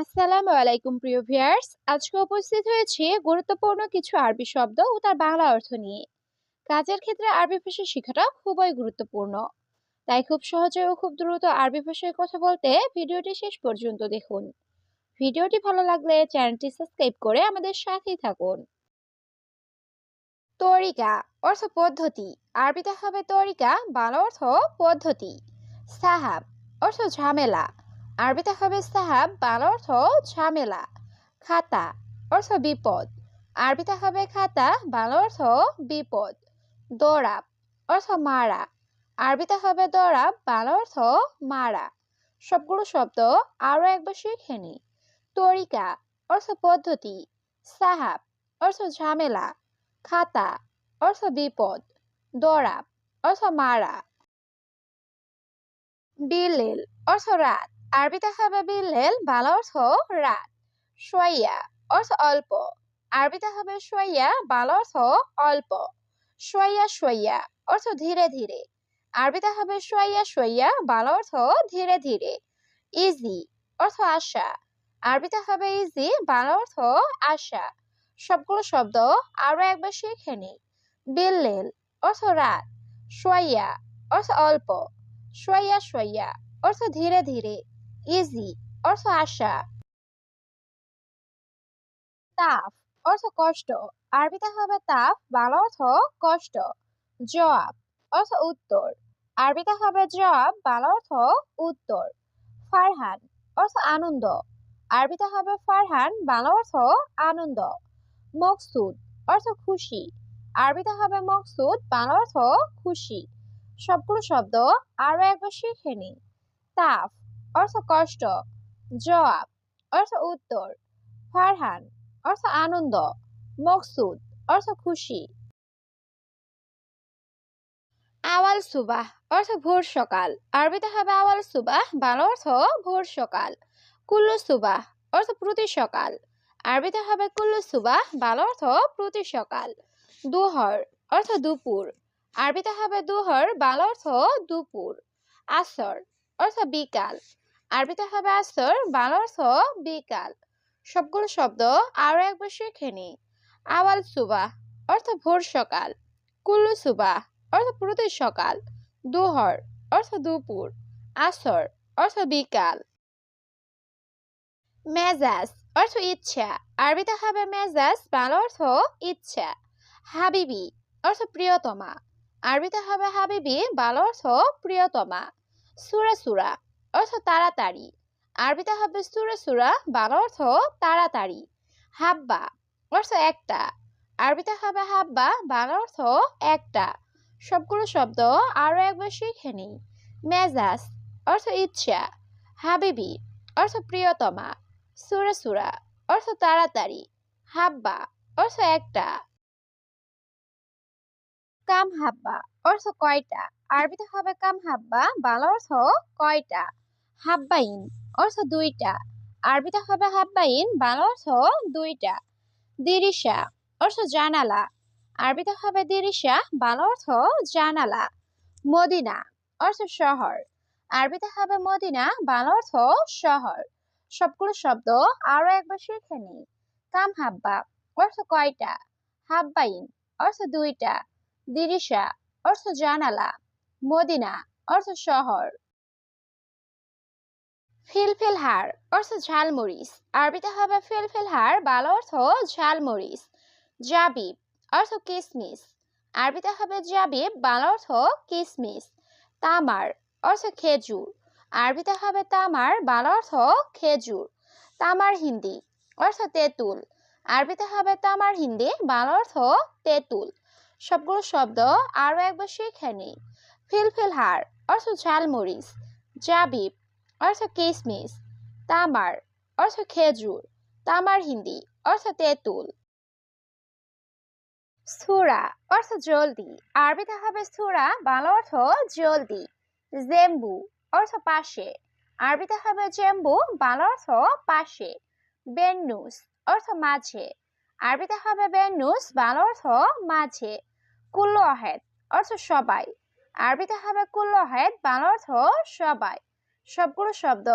আসসালামু আলাইকুম, প্রিয় ভিউয়ার্স। আজকে উপস্থিত হয়েছি গুরুত্বপূর্ণ কিছু আরবি শব্দ ও তার বাংলা অর্থ নিয়ে। কাজের ক্ষেত্রে আরবি ভাষা শেখাটা খুবই গুরুত্বপূর্ণ। তাই খুব সহজে ও খুব দ্রুত আরবি ভাষায় কথা বলতে ভিডিওটি শেষ পর্যন্ত দেখুন। ভিডিওটি ভালো লাগলে চ্যানেলটি সাবস্ক্রাইব করে আমাদের সাথেই থাকুন। তরিকা, অর্থ পদ্ধতি। আরবিতে হবে তরিকা, বাংলা অর্থ পদ্ধতি। সাহাব, অর্থ ঝামেলা। আরবিতে হবে সাহাব, বাংলা অর্থ ঝামেলা, খাতা, অর্থ বিপদ। আরবিতে হবে খাতা, বাংলা অর্থ বিপদ দৌড়াব অর্থ মারা। আরবিতে হবে দৌড়াব বাংলা অর্থ মারা। সবগুলো শব্দ আরও একবার শিখে নি। তরিকা, অর্থ পদ্ধতি, সাহাব, অর্থ ঝামেলা, খাতা, অর্থ বিপদ দৌড়াব অর্থ মারা। বিলেল, অর্থ রাত আরবিতে হবে বিল্লেল বাংলা অর্থ রাত। সোয়াইয়া অর্থ অল্প। আরবিতে হবে সোয়াইয়া বাংলা অর্থ অল্প। সোয়াইয়া সোয়াইয়া অর্থ ধীরে ধীরে। আরবিতে হবে সোয়াইয়া সোয়াইয়া বাংলা অর্থ ধীরে ধীরে। ইজি অর্থ আশা। আরবিতে হবে ইজি, বাংলা অর্থ আশা। সবগুলো শব্দ আরও একবার শিখে নি বিল্লেল অর্থ রাত। সোয়াইয়া অর্থ অল্প। সোয়াইয়া সোয়াইয়া অর্থ ধীরে ধীরে। ইজি অর্থ আশা তাফ অর্থ কষ্ট. আরবিতে হবে তাফ বাংলা অর্থ কষ্ট। জবাব অর্থ উত্তর. আরবিতে হবে জবাব বাংলা অর্থ উত্তর। ফারহান অর্থ আনন্দ। আরবিতে হবে ফারহান বাংলা অর্থ আনন্দ। মকসুদ অর্থ খুশি। আরবিতে হবে মকসুদ বাংলা অর্থ খুশি। সবগুলো শব্দ আরও একবার শিখে নিন তাফ অর্থ কষ্ট, জবাব, অর্থ উত্তর, ফারহান, অর্থ আনন্দ, মকসুদ, অর্থ খুশি। আওয়াল সুবাহ, অর্থ ভোর সকাল। আরবিতে হবে আওয়াল সুবাহ, বাংলা অর্থ ভোর সকাল। কুল্লু সুবাহ, অর্থ প্রতি সকাল। আরবিতে হবে কুল্লু সুবাহ, বাংলা অর্থ প্রতি সকাল। দুহর, অর্থ দুপুর। আরবিতে হবে দুহর, বাংলা অর্থ দুপুর। আসর, অর্থ বিকাল। আরবিতে হবে আসর বাংলা অর্থ বিকাল। সবগুলো শব্দ আরও একবার শিখে নি আওয়াল সুবাহ, অর্থ ভোর সকাল। কুল্লু সুবাহ, অর্থ প্রতি সকাল। দুহর, অর্থ দুপুর। আসর, অর্থ বিকাল। মেজাজ, অর্থ ইচ্ছা। আরবিতে হবে মেজাজ, বাংলা অর্থ ইচ্ছা। হাবিবি, অর্থ প্রিয়তমা। আরবিতে হবে হাবিবি, বাংলা অর্থ প্রিয়তমা। সুরা সুরা অর্থ তাড়াতাড়ি। আরবিতে হবে সুরা সুরা, বাংলা অর্থ তাড়াতাড়ি। হাব্বা অর্থ একটা। আরবিতে হবে হাব্বা, বাংলা অর্থ একটা। সবগুলো শব্দ আরও একবার শিখে নিই। মেজাজ অর্থ ইচ্ছা। হাবিবি অর্থ প্রিয়তমা। সুরা সুরা অর্থ তাড়াতাড়ি। হাব্বা অর্থ একটা। কাম হাব্বা অর্থ কয়টা? আরবিতে হবে কাম হাব্বা বাংলা অর্থ কয়টা? হাব্বাইন, অর্থ দুইটা। আরবিতে হবে হাব্বাইন, বাংলা অর্থ দুইটা। দিরিশা, অর্থ জানালা। আরবিতে হবে দিরিশা, বাংলা অর্থ জানালা। মদিনা, অর্থ শহর। আরবিতে হবে মদিনা, বাংলা অর্থ শহর। সবগুলো শব্দ আরও একবার শিখে নিই। কাম হাব্বা, অর্থ কয়টা? হাব্বাইন, অর্থ দুইটা। দিরিশা, অর্থ জানালা। মদিনা, অর্থ শহর। ফিলফিল হার, অর্থ ঝালমরিচ। আরবিতে হবে ফিলফিল হার, বাংলা অর্থ ঝালমরিচ। জাবিব, অর্থ কিসমিস। আরবিতে হবে জাবিব, বাংলা অর্থ কিসমিস। তামার, অর্থ খেজুর। আরবিতে হবে তামার, বাংলা অর্থ খেজুর। তামার হিন্দি, অর্থ তেঁতুল। আরবিতে হবে তামার হিন্দি, বাংলা অর্থ তেঁতুল। সবগুলো শব্দ আরও একবার শিখে নিই। ফিলফিল হার, অর্থ ঝালমরিচ। জাবিব অর্থ কিসমিস, তামার অর্থ খেজুর, তামার হিন্দি অর্থ তেঁতুল। সুরা অর্থ জলদি। আরবিতে হবে সুরা, বাংলা অর্থ জলদি। জেম্বু, অর্থ পাশে। আরবিতে হবে জেম্বু, বাংলা অর্থ পাশে। বেন্নুস, অর্থ মাঝে। আরবিতে হবে বেন্নুস, বাংলা অর্থ মাঝে। কুল্লু আহেদ অর্থ সবাই। আরবিতে হবে কুল্লু আহেদ বাংলা অর্থ সবাই। সবগুলো শব্দ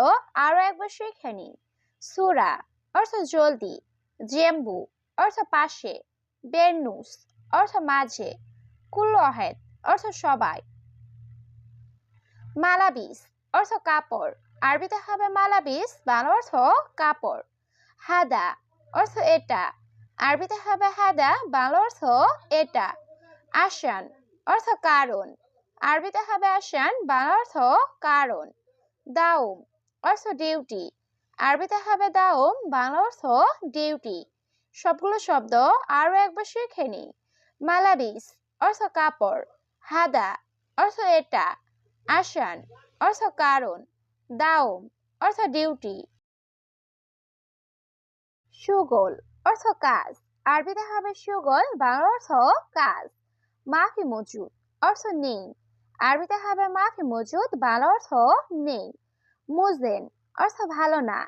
আরও একবার শিখে নিই। সুরা, অর্থ জলদি। জেম্বু, অর্থ পাশে। বেরনুস, অর্থ মাঝে। কুল্লু অহেদ অর্থ সবাই। মালাবিস, অর্থ কাপড়। আরবিতে হবে মালাবিস, বাংলা অর্থ কাপড়। হাদা, অর্থ এটা। আরবিতে হবে হাদা, বাংলা অর্থ এটা। আসান অর্থ কারণ। আরবিতে হবে আসান বাংলা অর্থ কারণ। দাউম অর্থ ডিউটি আরবিতে হবে দাউম বাংলা অর্থ ডিউটি সবগুলো শব্দ আরও একবার শিখে নিই মালাবিস, অর্থ কাপড়। হাদা, অর্থ এটা। আসান, অর্থ কারণ। দাউম অর্থ ডিউটি সুগোল, অর্থ কাজ। আরবিতে হবে সুগোল, বাংলা অর্থ কাজ। মাফি মজুদ অর্থ নেই। আরবিতে হবে মাফি মজুদ, বাংলা অর্থ নেই। মুজেন অর্থ ভালো না।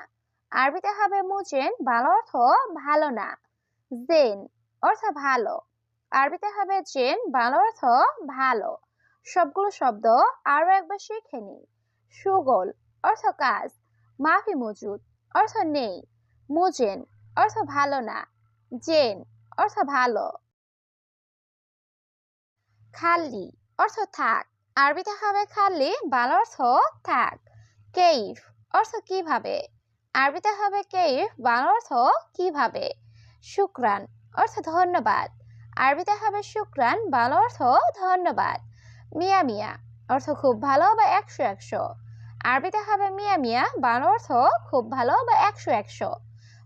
আরবিতে হবে মুজেন, বাংলা অর্থ ভালো না। জেন অর্থ ভালো। আরবিতে হবে জেন, বাংলা অর্থ ভালো। সবগুলো শব্দ আরও একবার শিখে নিই। সুগোল অর্থ কাজ। মাফি মজুদ অর্থ নেই। মুজেন অর্থ ভালো না। জেন অর্থ ভালো। খাল্লি অর্থ থাক। আরবিতে হবে খাল্লি বাংলা অর্থ থাক। কেইফ অর্থ কীভাবে? আরবিতে হবে কেইফ বাংলা অর্থ কীভাবে? শুক্রান অর্থ ধন্যবাদ। আরবিতে হবে শুক্রান বাংলা অর্থ ধন্যবাদ। মিয়া মিয়া অর্থ খুব ভালো বা একশো একশো। আরবিতে হবে মিয়া মিয়া বাংলা অর্থ খুব ভালো বা একশো একশো।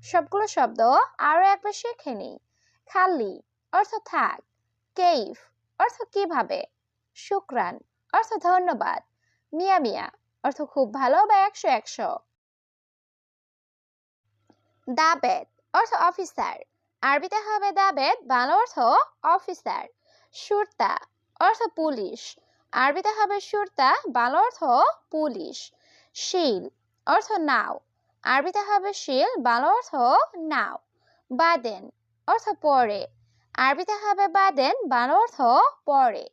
সবগুলো শব্দ আরও একবার শিখে নিই। খাল্লি অর্থ থাক। কেইফ অর্থ কীভাবে? শুক্রান অর্থ ধন্যবাদ। মিয়া মিয়া, অর্থ খুব ভালো বা একশো একশো? দাবেদ, অর্থ অফিসার। আরবিতে হবে দাবেদ, বাংলা অর্থ অফিসার। সুরতা, অর্থ পুলিশ। আরবিতে হবে সুরতা, বাংলা অর্থ পুলিশ। শিল, অর্থ নাও। আরবিতে হবে শিল, বাংলা অর্থ নাও। বাদেন, অর্থ পরে। আরবিতে হবে বাদেন, বাংলা অর্থ পরে।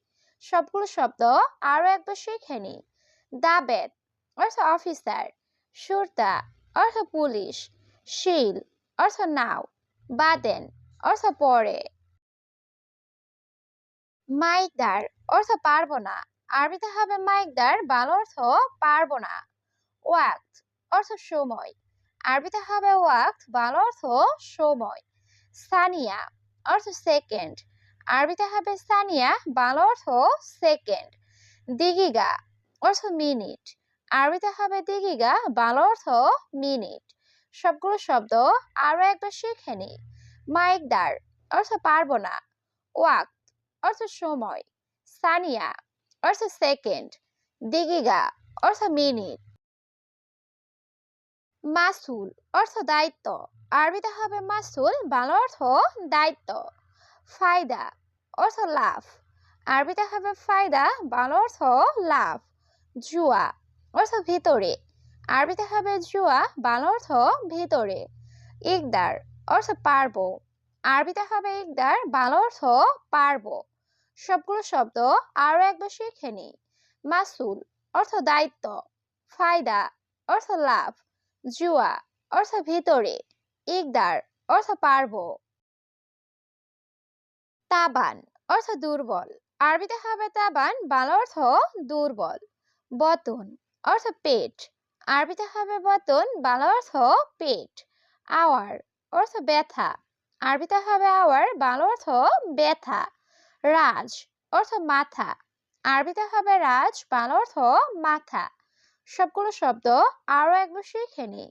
সবগুলো শব্দ আরও একবার শিখে নি। দাবেদ অর্থ অফিসার। সুরতা, অর্থ পুলিশ। শিল, অর্থ নাও। বাদেন, অর্থ পরে মাইকদার, অর্থ পারব না। আরবিতে হবে মাইকদার, বাল অর্থ পারব না। ওয়াক্ত, অর্থ সময়। আরবিতে হবে ওয়াক্ত, বাংলা অর্থ সময়। সানিয়া, অর্থ সেকেন্ড। আরবিতে হবে সানিয়া, বাংলা অর্থ সেকেন্ড। দিগিগা অর্থ মিনিট। আরবিতে হবে দিগিগা, বাংলা অর্থ মিনিট। সবগুলো শব্দ আরও একবার শিখে নি। মাইকদার অর্থ পারব না। ওয়াক্ত অর্থ সময়। সানিয়া অর্থ সেকেন্ড। দিগিগা অর্থ মিনিট। মাসুল অর্থ দায়িত্ব। আরবিতে হবে মাসুল, বাংলা অর্থ দায়িত্ব। ফায়দা অর্থ লাভ। আরবিতে হবে ফায়দা, বাংলা অর্থ লাভ। জুয়া অর্থ ভিতরে। আরবিতে হবে জুয়া, বাংলা অর্থ ভিতরে। ইকদার অর্থ পারব। আরবিতে হবে ইকদার, বাংলা অর্থ পারব। সবগুলো শব্দ আরও একবার শিখে নি মাসুল অর্থ দায়িত্ব। ফায়দা অর্থ লাভ। জুয়া অর্থ ভিতরে। ইকদার অর্থ পারব। তাবান অর্থ দুর্বল। আরবিতে হবে তাবান, বাংলা অর্থ দুর্বল। বতন অর্থ পেট। আরবিতে হবে বতন, বাংলা অর্থ পেট। আওয়ার অর্থ ব্যথা। আরবিতে হবে আওয়ার, বাংলা অর্থ ব্যথা। রাজ অর্থ মাথা। আরবিতে হবে রাজ, বাংলা অর্থ মাথা। সবগুলো শব্দ আরও একবার শিখে নি।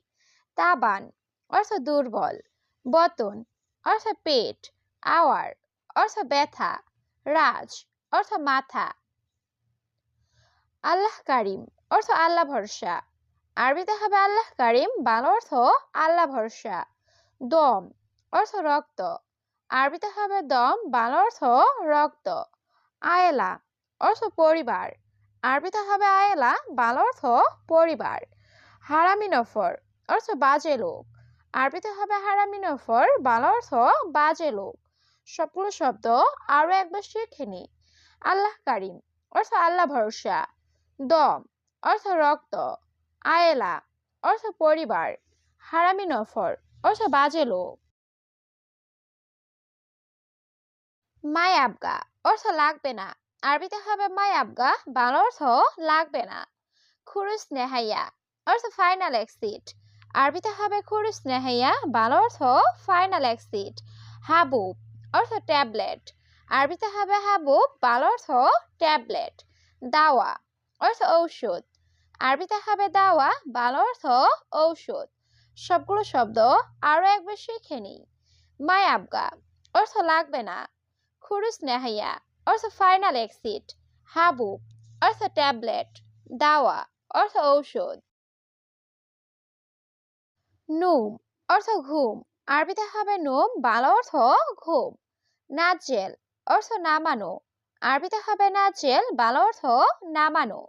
তাবান অর্থ দুর্বল। বতন অর্থ পেট। আওয়ার অর্থ ব্যথা, রাজ, অর্থ মাথা। আল্লাহ কারিম, অর্থ আল্লাহ ভরসা। আরবিতে হবে আল্লাহ কারিম, বাংলা অর্থ আল্লাহ ভরসা। দম, অর্থ রক্ত। আরবিতে হবে দম, বাংলা অর্থ রক্ত। আয়েলা, অর্থ পরিবার। আরবিতে হবে আয়েলা, বাংলা অর্থ পরিবার। হারামি নফর, অর্থ বাজে লোক। আরবিতে হবে হারামি নফর, বাংলা অর্থ বাজে লোক। সবগুলো শব্দ আরও একবার শিখে নি। আল্লাহ কারিম, অর্থ আল্লাহ ভরসা। দম, অর্থ রক্ত। আয়েলা, অর্থ পরিবার। হারামি নফর, অর্থ বাজে লোক মাই আবগা, অর্থ লাগবে না। আরবিতে হবে মাই আবগা, বাংলা অর্থ লাগবে না। খুরুস নেহাইয়া, অর্থ ফাইনাল এক্সিট। আরবিতে হবে খুরুস নেহাইয়া, বাংলা অর্থ ফাইনাল এক্সিট। হাবুব অর্থ ট্যাবলেট। আরবিতে হবে হাবুব বাংলা অর্থ ট্যাবলেট। দাওয়া, অর্থ ঔষধ। আরবিতে হবে দাওয়া, বাংলা অর্থ ঔষধ। সবগুলো শব্দ আরও একবার শিখে নিই। মাই আবগা, অর্থ লাগবে না। খুরুস নেহাইয়া, অর্থ ফাইনাল এক্সিট। হাবুব অর্থ ট্যাবলেট। দাওয়া, অর্থ ঔষধ। নুম, অর্থ ঘুম। আরবিতে হবে নুম, বাংলা অর্থ ঘুম। নাজেল অর্থ নামানো আরবিতে হবে নাজেল বাংলা অর্থ নামানো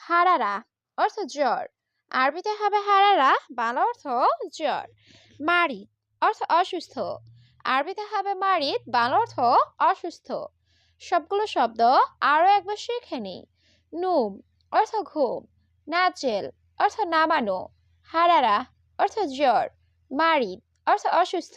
হারারা অর্থ জ্বর। আরবিতে হবে হারারা, বাংলা অর্থ জ্বর। মারিদ অর্থ অসুস্থ। আরবিতে হবে মারিদ, বাংলা অর্থ অসুস্থ। সবগুলো শব্দ আরও একবার শিখে নিই। নুম অর্থ ঘুম নাচেল অর্থ নামানো হারারা অর্থ জ্বর। মারিদ অর্থ অসুস্থ।